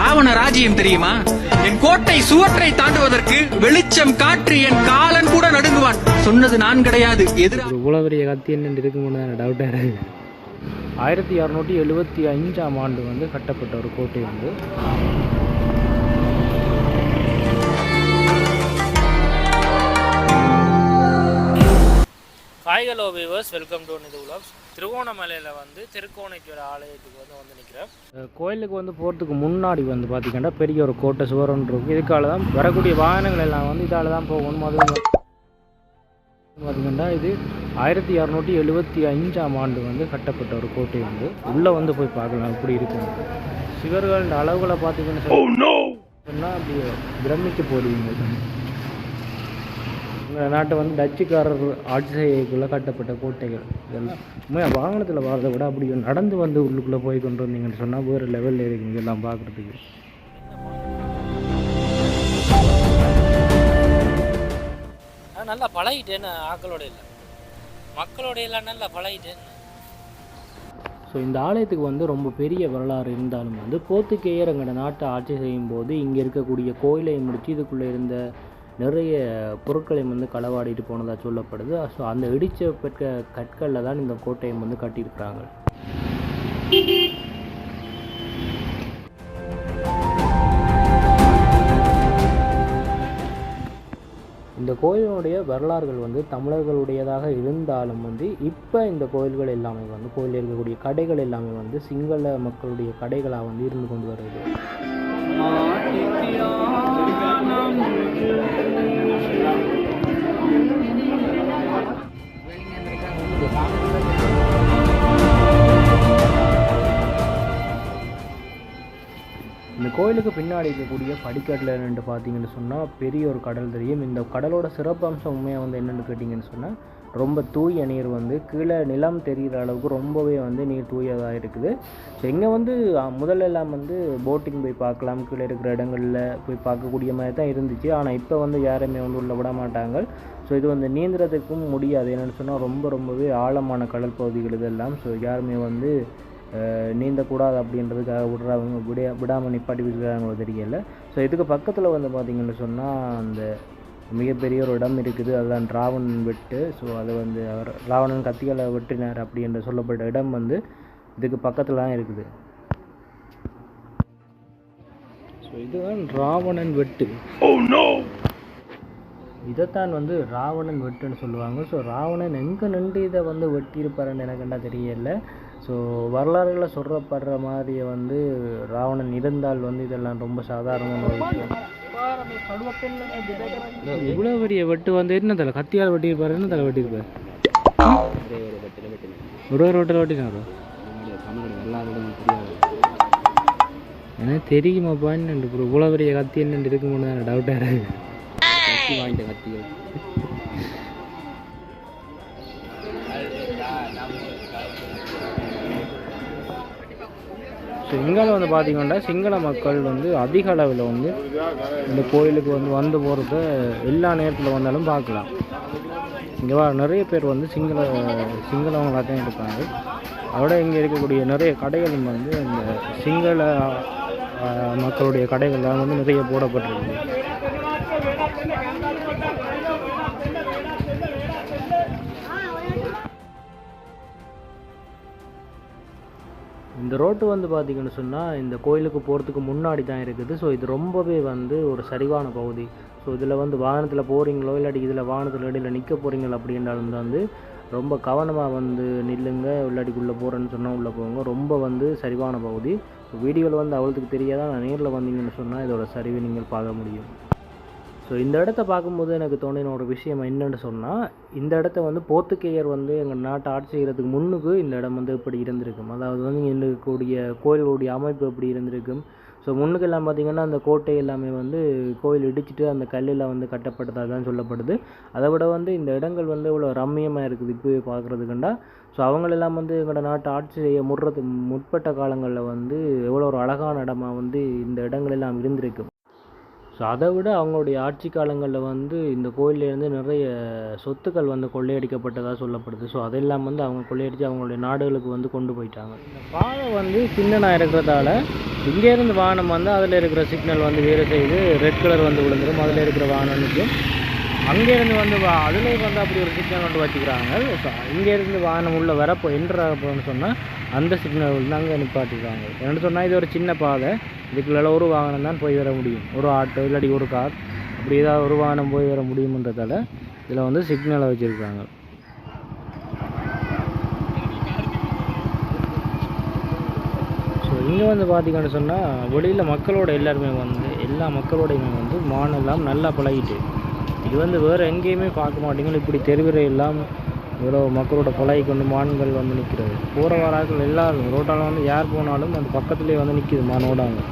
ராவண ராஜ்யம் தெரியுமா? என் கோட்டை சுவற்றை தாண்டுவதற்கு வெளிச்சம் காற்று என் காலன் கூட நடுங்குவான். சொன்னது நான் கிடையாது. எதிரா இவ்வளவு பெரிய கத்தி என்ன இருக்கும்போது தான் டவுட்டாக இருக்கு. ஆயிரத்தி இரநூத்தி எழுபத்தி அஞ்சாம் ஆண்டு வந்து கட்டப்பட்ட ஒரு கோட்டை வந்து hi hello viewers welcome to Nithu vlogs திருவோணமலையில் வந்து திருக்கோணைக்கிற ஆலயத்துக்கு வந்து வந்து நிற்கிறேன் கோயிலுக்கு வந்து போகிறதுக்கு முன்னாடி வந்து பார்த்திங்கன்னா பெரிய ஒரு கோட்டை சுவரன் இருக்கும். இதுக்கால தான் வரக்கூடிய வாகனங்கள் எல்லாம் வந்து இதால் தான் போகணும் அதுவும் பார்த்தீங்கன்னா இது ஆயிரத்தி இரநூத்தி எழுபத்தி அஞ்சாம் ஆண்டு வந்து கட்டப்பட்ட ஒரு கோட்டை வந்து. உள்ளே வந்து போய் பார்க்கலாம் எப்படி இருக்கும் சிவர்கள் அளவுகளை பார்த்தீங்கன்னு சொன்னால் அப்படி பிரமிக்க போடுவீங்க. நாட்டை வந்து டச்சுக்காரர் ஆட்சி செய்யக்குள்ளே கட்டப்பட்ட கோட்டைகள். இதெல்லாம் உண்மையாக வாகனத்தில் வரதை விட அப்படி நடந்து வந்து உள்ளுக்குள்ளே போய் கொண்டு வந்தீங்கன்னு சொன்னால் வேறு லெவலில் இருக்குங்க எல்லாம் பார்க்குறதுக்கு. நல்லா பழகிட்டேன்னு ஆக்களோட இல்லை. மக்களோட எல்லாம் நல்லா பழகிட்டேன்னு. ஸோ இந்த ஆலயத்துக்கு வந்து ரொம்ப பெரிய வரலாறு இருந்தாலும் வந்து எங்களோட நாட்டை ஆட்சி செய்யும் போது இங்கே இருக்கக்கூடிய கோயிலை முடித்து இதுக்குள்ளே இருந்த நிறைய பொருட்களையும் வந்து களவாடிட்டு போனதாக சொல்லப்படுது. ஸோ அந்த இடித்த பெற்ற கற்களில் தான் இந்த கோட்டையை வந்து கட்டியிருக்கிறாங்க. இந்த கோயிலுடைய வரலாறுகள் வந்து தமிழர்களுடையதாக இருந்தாலும் வந்து இப்போ இந்த கோயில்கள் எல்லாமே வந்து கோயிலில் இருக்கக்கூடிய கடைகள் எல்லாமே வந்து சிங்கள மக்களுடைய கடைகளாக வந்து இருந்து கொண்டு வருது. இந்த கோயிலுக்கு பின்னாடி இருக்கக்கூடிய படிக்கட்டில் என்னென்று பார்த்தீங்கன்னு சொன்னால் பெரிய ஒரு கடல் தெரியும். இந்த கடலோட சிறப்பம்சம் உண்மையாக வந்து என்னென்னு கேட்டிங்கன்னு சொன்னால் ரொம்ப தூய நீர் வந்து கீழே நிலம் தெரிகிற அளவுக்கு ரொம்பவே வந்து நீர் தூயதாக இருக்குது. ஸோ இங்கே வந்து முதல்ல எல்லாம் வந்து போட்டிங் போய் பார்க்கலாம். கீழே இருக்கிற இடங்களில் போய் பார்க்கக்கூடிய மாதிரி தான் இருந்துச்சு. ஆனால் இப்போ வந்து யாருமே வந்து உள்ள விட மாட்டாங்க. ஸோ இது வந்து நீந்துறதுக்கும் முடியாது. என்னென்னு சொன்னால் ரொம்ப ரொம்பவே ஆழமான கடல் பகுதிகள் இதெல்லாம். ஸோ யாருமே வந்து நீந்தக்கூடாது அப்படின்றதுக்காக விடுறவங்க விட விடாமல் நிப்பாட்டி வச்சுருக்காங்களோ தெரியல. ஸோ இதுக்கு பக்கத்தில் வந்து பார்த்திங்கன்னு சொன்னால் அந்த மிகப்பெரிய ஒரு இடம் இருக்குது. அதுதான் ராவணன் வெட்டு. ஸோ அது வந்து அவர் ராவணன் கத்திகளை வெட்டினார் அப்படி என்று சொல்லப்பட்ட இடம் வந்து இதுக்கு பக்கத்தில் தான் இருக்குது. ஸோ இதுதான் ராவணன் வெட்டு. இதைத்தான் வந்து ராவணன் வெட்டுன்னு சொல்லுவாங்க. ஸோ ராவணன் எங்கே நின்று இதை வந்து வெட்டியிருப்பாருன்னு எனக்கு என்ன தெரியல. ஸோ வரலாறுகளை சொல்கிறப்படுற மாதிரி வந்து ராவணன் இருந்தால் வந்து இதெல்லாம் ரொம்ப சாதாரணமான ஒரு விஷயம். இவ்வளோ பெரிய வெட்டு வந்து என்ன தலை? கத்தியால் வெட்டியிருப்பாரு என்ன தலை வெட்டியிருப்பாரு? ஒரு ஒரு வெட்டில் வெட்டினாரோ? எனக்கு தெரியுமாப்பா என்ன இவ்வளோ பெரிய கத்தி என்னென்று இருக்கும்போது தான் டவுட்டாக இருக்கு கத்தி வாங்கிட்ட கத்திகள் ஸோ சிங்களம் வந்து பார்த்திங்கன்னா சிங்கள மக்கள் வந்து அதிக அளவில் வந்து இந்த கோயிலுக்கு வந்து வந்து போகிறத எல்லா நேரத்தில் வந்தாலும் பார்க்கலாம் இங்கே நிறைய பேர் வந்து சிங்கள சிங்களவங்களாக தான் இருப்பாங்க அதோட இங்கே இருக்கக்கூடிய நிறைய கடைகளும் வந்து இந்த சிங்கள மக்களுடைய கடைகள்லாம் வந்து நிறைய போடப்பட்டிருக்கு. இந்த ரோட்டு வந்து பார்த்திங்கன்னு சொன்னால் இந்த கோயிலுக்கு போகிறதுக்கு முன்னாடி தான் இருக்குது. ஸோ இது ரொம்பவே வந்து ஒரு சரிவான பகுதி. ஸோ இதில் வந்து வாகனத்தில் போகிறீங்களோ இல்லாட்டி இதில் வாகனத்தில் இடையில் நிற்க போகிறீங்களோ அப்படின்றாலும் வந்து ரொம்ப கவனமாக வந்து நில்லுங்க. உள்ளாடிக்குள்ளே போகிறேன்னு சொன்னால் உள்ளே போங்க. ரொம்ப வந்து சரிவான பகுதி. வீடியோவில் வந்து அவ்வளோத்துக்கு தெரியாதான் நான் நேரில் வந்தீங்கன்னு சொன்னால் இதோட சரிவை நீங்கள் பார்க்க முடியும். ஸோ இந்த இடத்த பார்க்கும்போது எனக்கு தோணின ஒரு விஷயம் என்னென்னு சொன்னால் இந்த இடத்த வந்து போர்த்துக்கேயர் வந்து எங்கள் நாட்டை ஆட்சி செய்கிறதுக்கு முன்னுக்கு இந்த இடம் வந்து இப்படி இருந்திருக்கும். அதாவது வந்து இருக்கக்கூடிய கோயிலுடைய அமைப்பு எப்படி இருந்திருக்கும். ஸோ முன்னுக்கு எல்லாம் பார்த்தீங்கன்னா அந்த கோட்டை எல்லாமே வந்து கோயில் இடிச்சிட்டு அந்த கல்லில் வந்து கட்டப்பட்டதாக தான் சொல்லப்படுது. அதை விட வந்து இந்த இடங்கள் வந்து இவ்வளோ ரம்மியமாக இருக்குது இப்போ பார்க்குறதுக்குண்டா. ஸோ அவங்களெல்லாம் வந்து எங்களோட நாட்டை ஆட்சி செய்ய முடுறது முற்பட்ட காலங்களில் வந்து எவ்வளோ ஒரு அழகான இடமா வந்து இந்த இடங்கள் எல்லாம் இருந்திருக்கு ஸோ அதை விட அவங்களுடைய ஆட்சி காலங்களில் வந்து இந்த கோயிலேருந்து நிறைய சொத்துக்கள் வந்து கொள்ளையடிக்கப்பட்டதாக சொல்லப்படுது. ஸோ அதெல்லாம் வந்து அவங்க கொள்ளையடித்து அவங்களுடைய நாடுகளுக்கு வந்து கொண்டு போயிட்டாங்க. இந்த பாதை வந்து சின்னனாக இருக்கிறதால இங்கேருந்து வாகனம் வந்து அதில் இருக்கிற சிக்னல் வந்து வேறு செய்து ரெட் கலர் வந்து விழுந்துடும் அதில் இருக்கிற வாகனத்துக்கும் அங்கேருந்து வந்து வா அதில் வந்து அப்படி ஒரு சிக்னல் வந்து வச்சுக்கிறாங்க. ஸோ இங்கேருந்து வாகனம் உள்ள வரப்போ என்ட்ராகப்போன்னு சொன்னால் அந்த சிக்னல் வந்து அங்கே நிப்பாட்டிக்கிறாங்க. என்னென்னு சொன்னால் இது ஒரு சின்ன பாதை. இதுக்குள்ள ஒரு வாகனம் தான் போய் வர முடியும். ஒரு ஆட்டோ இல்லாட்டி ஒரு கார். அப்படி ஏதாவது ஒரு வாகனம் போய் வர முடியுமன்றதால இதில் வந்து சிக்னலை வச்சுருக்காங்க. ஸோ இங்கே வந்து பார்த்தீங்கன்னு சொன்னால் வெளியில் மக்களோட எல்லாருமே வந்து எல்லா மக்களோடையுமே வந்து மானெல்லாம் நல்லா பழகிட்டு. இது வந்து வேறு எங்கேயுமே பார்க்க மாட்டீங்களா? இப்படி தெருவிற எல்லாம் இவ்வளோ மக்களோட கொலை கொண்டு மான்கள் வந்து நிற்கிறது போகிற வராக்கள் எல்லாரும் ரோட்டால் வந்து யார் போனாலும் அந்த பக்கத்துலேயே வந்து நிற்கிது மானோட அங்கே